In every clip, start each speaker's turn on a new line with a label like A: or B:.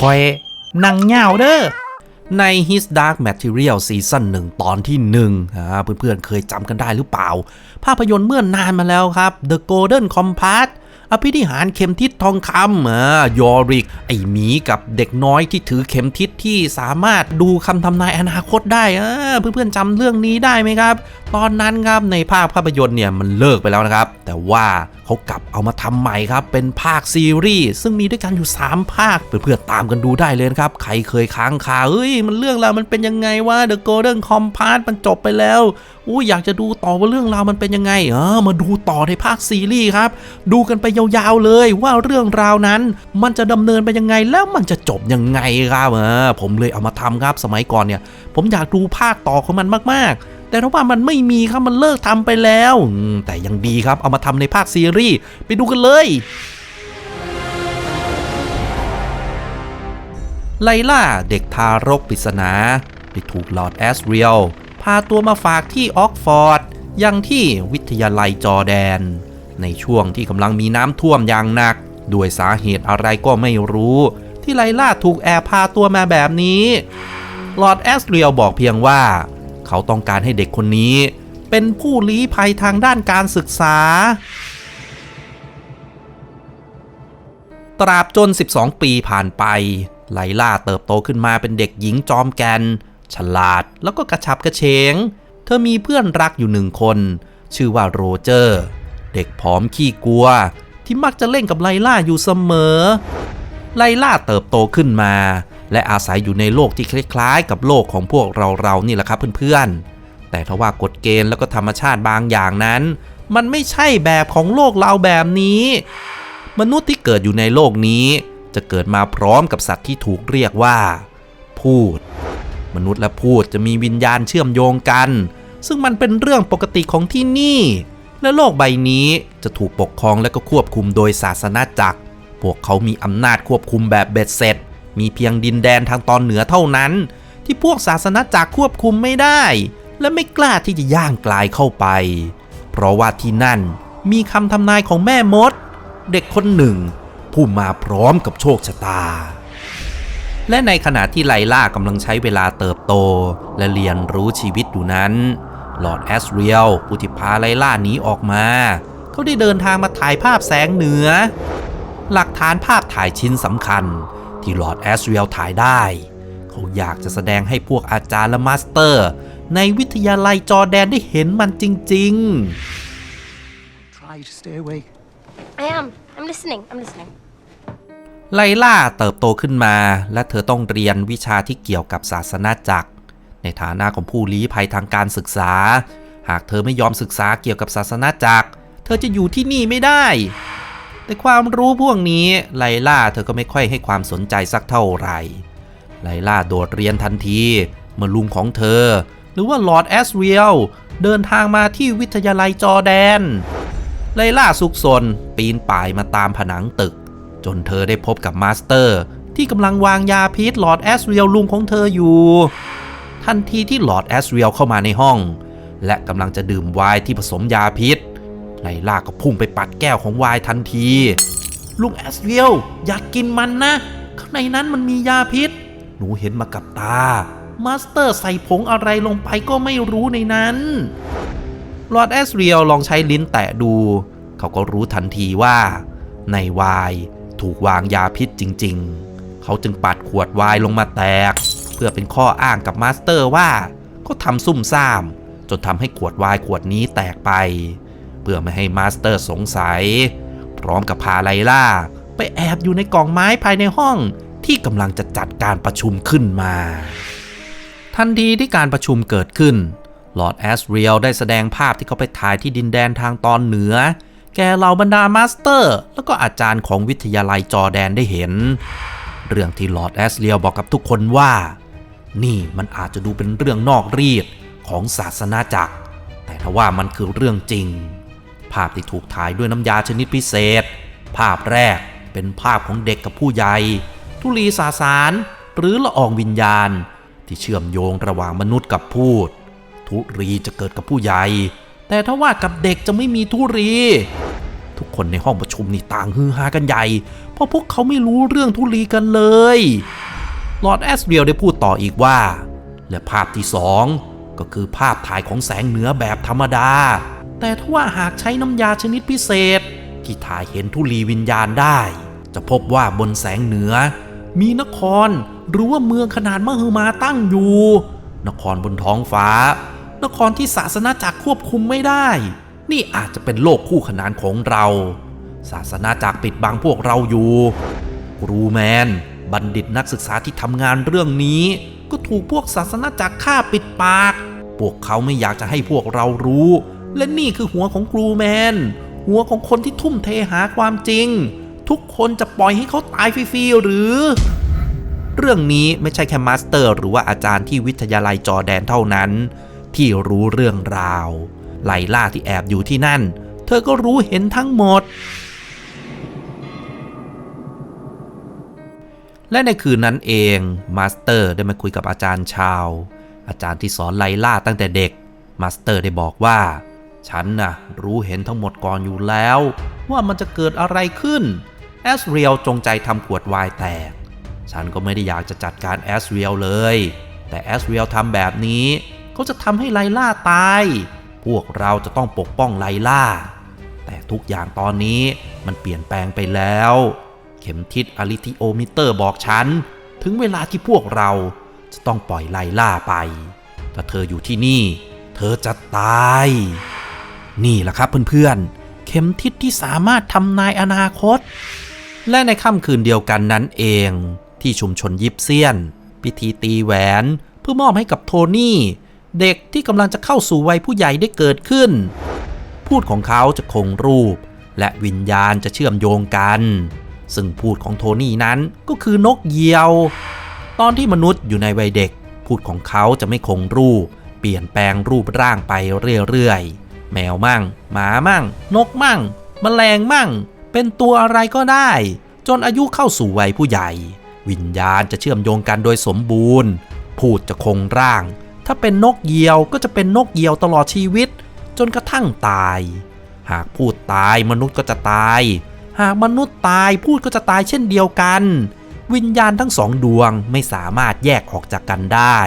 A: คอยนั่งเหงาเด้อใน His Dark Material ซีซั่นหนึ่งตอนที่1อ่งเพื่อนๆเคยจำกันได้หรือเปล่า ภาพยนตร์เมื่อนานมาแล้วครับ The Golden Compass อภินิหารเข็มทิศทองคำอ่ายอริก ไอหมีกับเด็กน้อยที่ถือเข็มทิศที่สามารถดูคำทำนายอนาคตได้อ่าเพื่อนๆจำเรื่องนี้ได้ไหมครับ ตอนนั้นครับในภาคภาพยนตร์เนี่ยมันเลิกไปแล้วนะครับ แต่ว่าเขากลับเอามาทำใหม่ครับ เป็นภาคซีรีส์ซึ่งมีด้วยกันอยู่ 3 ภาคเพื่อนๆตามกันดูได้เลยครับ ใครเคยค้างคาเอ้ยมันเรื่องราวมันเป็นยังไงวะ The Golden Compass มันจบไปแล้ว อู้อยากจะดูต่อว่าเรื่องราวมันเป็นยังไงเออมาดูต่อในภาคซีรีส์ครับ ดูกันไปยาวๆเลยว่าเรื่องราวนั้นมันจะดำเนินไปยังไงแล้วมันจะจบยังไงครับเออผมเลยเอามาทำครับสมัยก่อนเนี่ย ผมอยากดูภาคต่อของมันมากๆแต่ถ้าว่ามันไม่มีครับมันเลิกทำไปแล้ว แต่ยังดีครับเอามาทำในภาคซีรีส์ไปดูกันเลยไลล่าเด็กทารกปริศนา ได้ถูกลอร์ดแอสเรียลาตัวมาฝากที่ออกฟอร์ดยังที่วิทยาลัยจอแดน ในช่วงที่กำลังมีน้ำท่วมอย่างหนัก ด้วยสาเหตุอะไรก็ไม่รู้ ที่ไลล่าถูกแอบพาตัวมาแบบนี้ลอร์ดแอสเรียลบอกเพียงว่า เขาต้องการให้เด็กคนนี้ เป็นผู้ลี้ภัยทางด้านการศึกษา ตราบจน 12 ปีผ่านไป ไลล่าเติบโตขึ้นมาเป็นเด็กหญิงจอมแกน ฉลาดแล้วก็กระชับกระเฉง เธอมีเพื่อนรักอยู่หนึ่งคน ชื่อว่าโรเจอร์ เด็กผอมขี้กลัว ที่มักจะเล่นกับไลล่าอยู่เสมอ ไลล่าเติบโตขึ้นมา และอาศัยอยู่ในโลกที่คล้ายๆ กับโลกของพวกเราเรานี่แหละครับเพื่อนๆ แต่ทว่ากฎเกณฑ์แล้วก็ธรรมชาติบางอย่างนั้น มันไม่ใช่แบบของโลกเราแบบนี้ มนุษย์ที่เกิดอยู่ในโลกนี้ จะเกิดมาพร้อมกับสัตว์ที่ถูกเรียกว่า พูด มนุษย์และพูดจะมีวิญญาณเชื่อมโยงกัน ซึ่งมันเป็นเรื่องปกติของที่นี่ และโลกใบนี้จะถูกปกครองและก็ควบคุมโดยศาสนาจักร พวกเขามีอำนาจควบคุมแบบเบ็ดเสร็จ มีเพียงดินแดนทางตอนเหนือเท่านั้น ที่พวกศาสนาจักรควบคุมไม่ได้ และไม่กล้าที่จะย่างกลายเข้าไป เพราะว่าที่นั่นมีคำทำนายของแม่มด เด็กคนหนึ่ง ผู้มาพร้อมกับโชคชะตา และในขณะที่ไลล่ากำลังใช้เวลาเติบโต และเรียนรู้ชีวิตอยู่นั้น ลอร์ดแอสเรียลผู้ที่พาไลล่าหนีออกมา เขาได้เดินทางมาถ่ายภาพแสงเหนือ หลักฐานภาพถ่ายชิ้นสำคัญ ที่ลอร์ดแอสเรียลถ่ายได้ เขาอยากจะแสดงให้พวกอาจารย์และมาสเตอร์ ในวิทยาลัยจอแดนได้เห็นมันจริงๆ
B: Try to stay awake.
C: I am. I'm listening. I'm listening.
A: ไลล่าเติบโตขึ้นมา และเธอต้องเรียนวิชาที่เกี่ยวกับศาสนาจักร ในฐานะของผู้ลี้ภัยทางการศึกษา หากเธอไม่ยอมศึกษาเกี่ยวกับศาสนาจักร เธอจะอยู่ที่นี่ไม่ได้ แต่ความรู้พวกนี้ไลล่าเธอก็ไม่ค่อยให้ความสนใจสักเท่าไหร่ไลล่าโดดเรียนทันที เมื่อลุงของเธอ หรือว่าลอร์ดแอสเรียลเดินทางมาที่วิทยาลัยจอแดนไลล่าซุกซนปีนป่ายมาตามผนังตึก จนเธอได้พบกับมาสเตอร์ ที่กำลังวางยาพิษหลอดแอสเรียลลุงของเธออยู่ ทันทีที่หลอดแอสเรียลเข้ามาในห้อง และกำลังจะดื่มไวน์ที่ผสมยาพิษไลล่าก็พุ่งไปปัดแก้วของไวน์ทันที ลุงแอสเรียลอยากกินมันนะ ข้างในนั้นมันมียาพิษ หนูเห็นมากับตา มาสเตอร์ใส่ผงอะไรลงไปก็ไม่รู้ในนั้นลอร์ดแอสเรียลลองใช้ลิ้นแตะดู เขาก็รู้ทันทีว่า ในไวน์ ถูกวางยาพิษจริง ๆ เขาจึงปัดขวดวน์ลงมาแตก เพื่อเป็นข้ออ้างกับมาสเตอร์ว่าเขาทำซุ่มซ่าม จนทำให้ขวดวน์ขวดนี้แตกไป เพื่อไม่ให้มาสเตอร์สงสัย พร้อมกับพาไลล่า ไปแอบอยู่ในกล่องไม้ภายในห้องที่กำลังจะจัดการประชุมขึ้นมา ทันทีที่การประชุมเกิดขึ้นลอร์ดแอสเรียลได้แสดงภาพที่เขาไปถ่ายที่ดินแดนทางตอนเหนือ แก่เหล่าบรรดามาสเตอร์ แล้วก็อาจารย์ของวิทยาลัยจอแดนได้เห็น เรื่องที่ลอร์ดแอสเรียลบอกกับทุกคนว่า นี่มันอาจจะดูเป็นเรื่องนอกรีดของศาสนาจักร แต่ทว่ามันคือเรื่องจริง ภาพที่ถูกถ่ายด้วยน้ำยาชนิดพิเศษ ภาพแรกเป็นภาพของเด็กกับผู้ใหญ่ทุลีสาสาร หรือละอองวิญญาณ ที่เชื่อมโยงระหว่างมนุษย์กับพูด ทุรีจะเกิดกับผู้ใหญ่ แต่ถ้าว่ากับเด็กจะไม่มีทุรี ทุกคนในห้องประชุมนี่ต่างฮือฮากันใหญ่ เพราะพวกเขาไม่รู้เรื่องทุลีกันเลยลอร์ดแอสเรียลได้พูดต่ออีกว่า และภาพที่สองก็คือภาพถ่ายของแสงเหนือแบบธรรมดา แต่ถ้าว่าหากใช้น้ำยาชนิดพิเศษ ที่ถ่ายเห็นทุลีวิญญาณได้ จะพบว่าบนแสงเหนือ มีนครหรือว่าเมืองขนาดมหึมาตั้งอยู่ นครบนท้องฟ้า นครที่ศาสนาจักรควบคุมไม่ได้ นี่อาจจะเป็นโลกคู่ขนานของเรา ศาสนาจักรปิดบังพวกเราอยู่ครูแมน บัณฑิตนักศึกษาที่ทำงานเรื่องนี้ ก็ถูกพวกศาสนาจักรฆ่าปิดปาก พวกเขาไม่อยากจะให้พวกเรารู้ และนี่คือหัวของครูแมน หัวของคนที่ทุ่มเทหาความจริง ทุกคนจะปล่อยให้เขาตายฟรีๆหรือ เรื่องนี้ไม่ใช่แค่มาสเตอร์ หรือว่าอาจารย์ที่วิทยาลัยจอแดนเท่านั้น ที่รู้เรื่องราว ไลล่าที่แอบอยู่ที่นั่น เธอก็รู้เห็นทั้งหมด และในคืนนั้นเองมาสเตอร์ได้มาคุยกับอาจารย์ชาว อาจารย์ที่สอนไลล่าตั้งแต่เด็กมาสเตอร์ได้บอกว่า ฉันน่ะรู้เห็นทั้งหมดก่อนอยู่แล้ว ว่ามันจะเกิดอะไรขึ้นแอสเรียลจงใจทำขวดวน์แตก ฉันก็ไม่ได้อยากจะจัดการแอสเรียลเลย แต่แอสเรียลทำแบบนี้ เขาจะทำให้ไลล่าตาย พวกเราจะต้องปกป้องไลล่า แต่ทุกอย่างตอนนี้มันเปลี่ยนแปลงไปแล้ว เข็มทิศอลิทิโอมิเตอร์บอกฉัน ถึงเวลาที่พวกเราจะต้องปล่อยไลล่าไป ถ้าเธออยู่ที่นี่ เธอจะตาย นี่แหละครับเพื่อนๆ เข็มทิศที่สามารถทำนายอนาคต และในค่ำคืนเดียวกันนั้นเอง ที่ชุมชนยิปเซียน พิธีตีแหวน เพื่อมอบให้กับโทนี่ เด็กที่กำลังจะเข้าสู่วัยผู้ใหญ่ได้เกิดขึ้น พูดของเขาจะคงรูป และวิญญาณจะเชื่อมโยงกัน ซึ่งพูดของโทนี่นั้นก็คือนกเหยี่ยว ตอนที่มนุษย์อยู่ในวัยเด็ก พูดของเขาจะไม่คงรูป เปลี่ยนแปลงรูปร่างไปเรื่อยๆ แมวมั่ง หมามั่ง นกมั่งแมลงมั่ง เป็นตัวอะไรก็ได้ จนอายุเข้าสู่วัยผู้ใหญ่ วิญญาณจะเชื่อมโยงกันโดยสมบูรณ์ พูดจะคงร่าง ถ้าเป็นนกเหยี่ยวก็จะเป็นนกเหยี่ยวตลอดชีวิต จนกระทั่งตาย หากพูดตายมนุษย์ก็จะตาย หากมนุษย์ตายพูดก็จะตายเช่นเดียวกัน วิญญาณทั้งสองดวงไม่สามารถแยกออกจากกันได้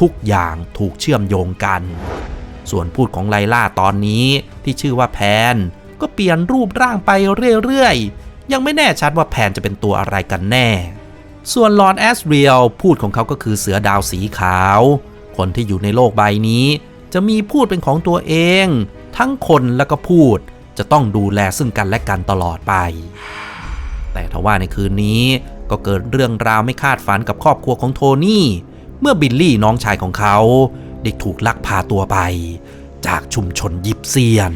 A: ทุกอย่างถูกเชื่อมโยงกัน ส่วนพูดของไลล่าตอนนี้ที่ชื่อว่าแพน ก็เปลี่ยนรูปร่างไปเรื่อยๆ ยังไม่แน่ชัดว่าแพนจะเป็นตัวอะไรกันแน่ ส่วนลอร์ดแอสเรียลพูดของเขาก็คือเสือดาวสีขาว คนที่อยู่ในโลกใบนี้ จะมีพูดเป็นของตัวเอง ทั้งคนและก็พูดจะต้องดูแลซึ่งกันและกันตลอดไป แต่ทว่าในคืนนี้ก็เกิดเรื่องราวไม่คาดฝันกับครอบครัวของโทนี่ เมื่อบิลลี่น้องชายของเขาได้ถูกลักพาตัวไป จากชุมชนยิปเซียน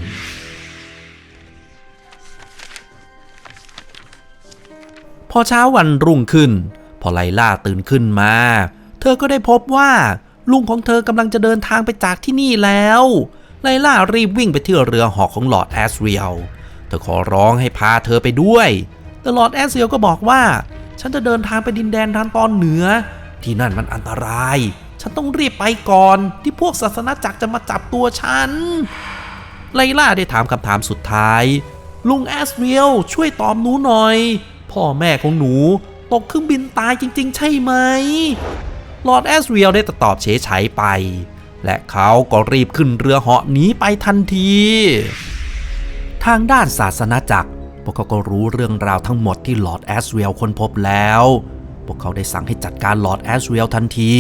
A: พอเช้าวันรุ่งขึ้น พอไลล่าตื่นขึ้นมา เธอก็ได้พบว่า ลุงของเธอกำลังจะเดินทางไปจากที่นี่แล้ว ไลล่ารีบวิ่งไปที่เรือหอกของลอร์ดแอสเรียลเธอขอร้องให้พาเธอไปด้วย แต่ลอร์ดแอสเรียลก็บอกว่า ฉันจะเดินทางไปดินแดนทางตอนเหนือ ที่นั่นมันอันตราย ฉันต้องรีบไปก่อน ที่พวกศาสนาจักรจะมาจับตัวฉัน ไลล่าได้ถามคำถามสุดท้าย ลุงแอสเรียลช่วยตอบหนูหน่อย พ่อแม่ของหนูตกเครื่องบินตายจริง ๆ ใช่ไหม ลอร์ดแอสเรียลได้ตอบเฉยๆไป และเขาก็รีบขึ้นเรือเหาะหนีไปทันที ทางด้านศาสนาจักร พวกเขาก็รู้เรื่องราวทั้งหมดที่ลอร์ดแอสเรียลค้นพบแล้ว พวกเขาได้สั่งให้จัดการลอร์ดแอสเรียลทันที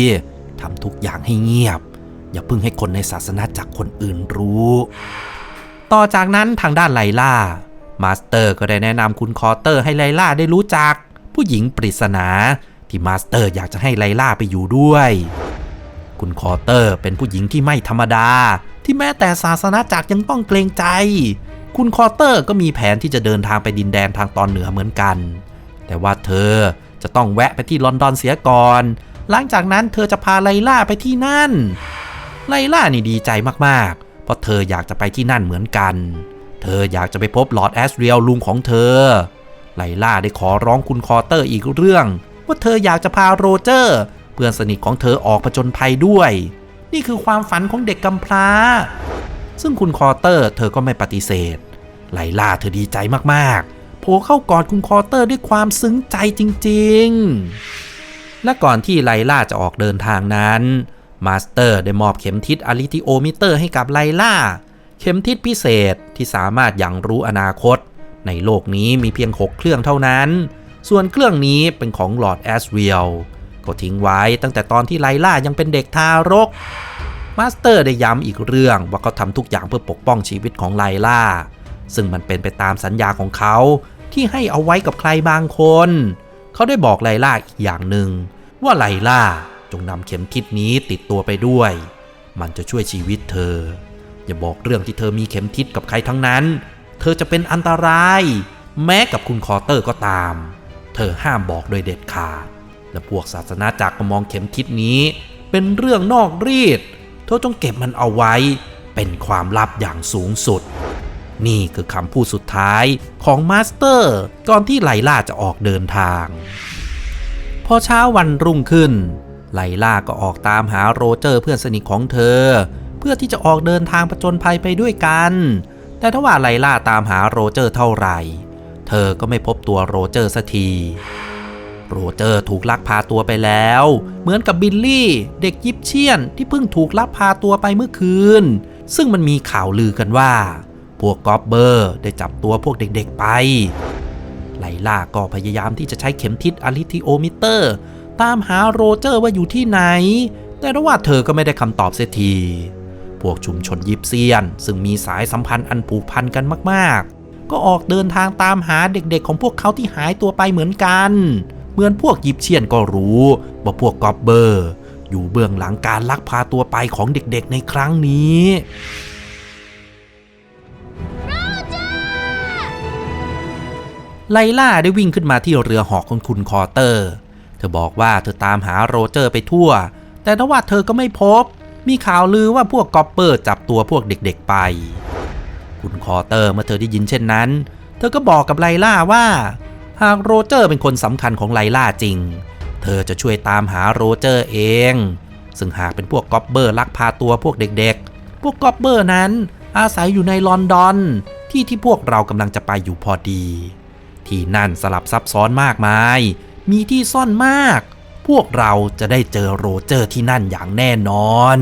A: ทำทุกอย่างให้เงียบ อย่าเพิ่งให้คนในศาสนาจักรคนอื่นรู้ ต่อจากนั้นทางด้านไลล่า มาสเตอร์ก็ได้แนะนำคุณคอร์เตอร์ให้ไลล่าได้รู้จัก ผู้หญิงปริศนา ที่มาสเตอร์อยากจะให้ไลล่าไปอยู่ด้วย คุณคอร์เตอร์เป็นผู้หญิงที่ไม่ธรรมดา ที่แม้แต่ศาสนาจักรยังต้องเกรงใจ คุณคอร์เตอร์ก็มีแผนที่จะเดินทางไปดินแดนทางตอนเหนือเหมือนกัน แต่ว่าเธอจะต้องแวะไปที่ลอนดอนเสียก่อน หลังจากนั้นเธอจะพาไลล่าไปที่นั่น ไลล่านี่ดีใจมากๆ เพราะเธออยากจะไปที่นั่นเหมือนกัน เธออยากจะไปพบลอร์ดแอสเรียลลุงของเธอ ไลล่าได้ขอร้องคุณคอร์เตอร์อีกเรื่อง ว่าเธออยากจะพาโรเจอร์ เพื่อนสนิทของเธอออกผจญภัยด้วย นี่คือความฝันของเด็กกำพร้า ซึ่งคุณคอร์เตอร์เธอก็ไม่ปฏิเสธ ไลล่าเธอดีใจมากๆ โผล่เข้ากอดคุณคอร์เตอร์ด้วยความซึ้งใจจริงๆ และก่อนที่ไลล่าจะออกเดินทางนั้น มาสเตอร์ได้มอบเข็มทิศอาริติโอมิเตอร์ให้กับไลล่า เข็มทิศพิเศษที่สามารถยังรู้อนาคต ในโลกนี้มีเพียง 6 เครื่องเท่านั้น ส่วนเครื่องนี้เป็นของลอร์ดแอสเรียลก็ทิ้งไว้ตั้งแต่ตอนที่ไลล่ายังเป็นเด็กทารก มาสเตอร์ได้ย้ำอีกเรื่องว่าเขาทำทุกอย่างเพื่อปกป้องชีวิตของไลล่า ซึ่งมันเป็นไปตามสัญญาของเขาที่ให้เอาไว้กับใครบางคน เขาได้บอกไลล่าอีกอย่างหนึ่งว่าไลล่าจงนำเข็มทิศนี้ติดตัวไปด้วย มันจะช่วยชีวิตเธอ อย่าบอกเรื่องที่เธอมีเข็มทิศกับใครทั้งนั้น เธอจะเป็นอันตราย แม้กับคุณคอร์เตอร์ก็ตาม เธอห้ามบอกโดยเด็ดขาด และพวกศาสนาจักรก็มองเข็มทิศนี้ เป็นเรื่องนอกรีด เธอจงเก็บมันเอาไว้ เป็นความลับอย่างสูงสุด นี่คือคำพูดสุดท้ายของมาสเตอร์ ก่อนที่ไลล่าจะออกเดินทาง พอเช้าวันรุ่งขึ้น ไลล่าก็ออกตามหาโรเจอร์เพื่อนสนิทของเธอ เพื่อที่จะออกเดินทางประจนภัยไปด้วยกัน แต่ถ้าว่าไลล่าตามหาโรเจอร์เท่าไหร่ เธอก็ไม่พบตัวโรเจอร์สักที โรเจอร์ถูกลักพาตัวไปแล้ว เหมือนกับบิลลี่ เด็กยิปเชียนที่เพิ่งถูกลักพาตัวไปเมื่อคืน ซึ่งมันมีข่าวลือกันว่า พวกกอบเบอร์ได้จับตัวพวกเด็กๆไป ไลล่าก็พยายามที่จะใช้เข็มทิศอลิทิโอมิเตอร์ ตามหาโรเจอร์ว่าอยู่ที่ไหน แต่ระว่าเธอก็ไม่ได้คำตอบเสียที พวกชุมชนยิปเซียน ซึ่งมีสายสัมพันธ์อันผูกพันกันมาก ก็ออกเดินทางตามหาเด็กๆ ของพวกเขาที่หายตัวไปเหมือนกัน เหมือนพวกยิปเชียนก็รู้ว่าพวกกอบเบอร์ อยู่เบื้องหลังการลักพาตัวไปของเด็กๆในครั้งนี้ไลล่าได้วิ่งขึ้นมาที่เรือหอกของคุณคอร์เตอร์ เธอบอกว่าเธอตามหาโรเจอร์ไปทั่ว แต่ทว่าเธอก็ไม่พบ มีข่าวลือว่าพวกกอปเปอร์จับตัวพวกเด็กๆไป คุณคอเตอร์เมื่อเธอได้ยินเช่นนั้น เธอก็บอกกับไลล่าว่า หากโรเจอร์เป็นคนสำคัญของไลล่าจริง เธอจะช่วยตามหาโรเจอร์เอง ซึ่งหากเป็นพวกกอปเปอร์ลักพาตัวพวกเด็กๆ พวกกอปเปอร์นั้นอาศัยอยู่ในลอนดอนที่ที่พวกเรากำลังจะไปอยู่พอดี ที่นั่นสลับซับซ้อนมากมาย มีที่ซ่อนมาก พวกเราจะได้เจอโรเจอร์ที่นั่นอย่างแน่นอน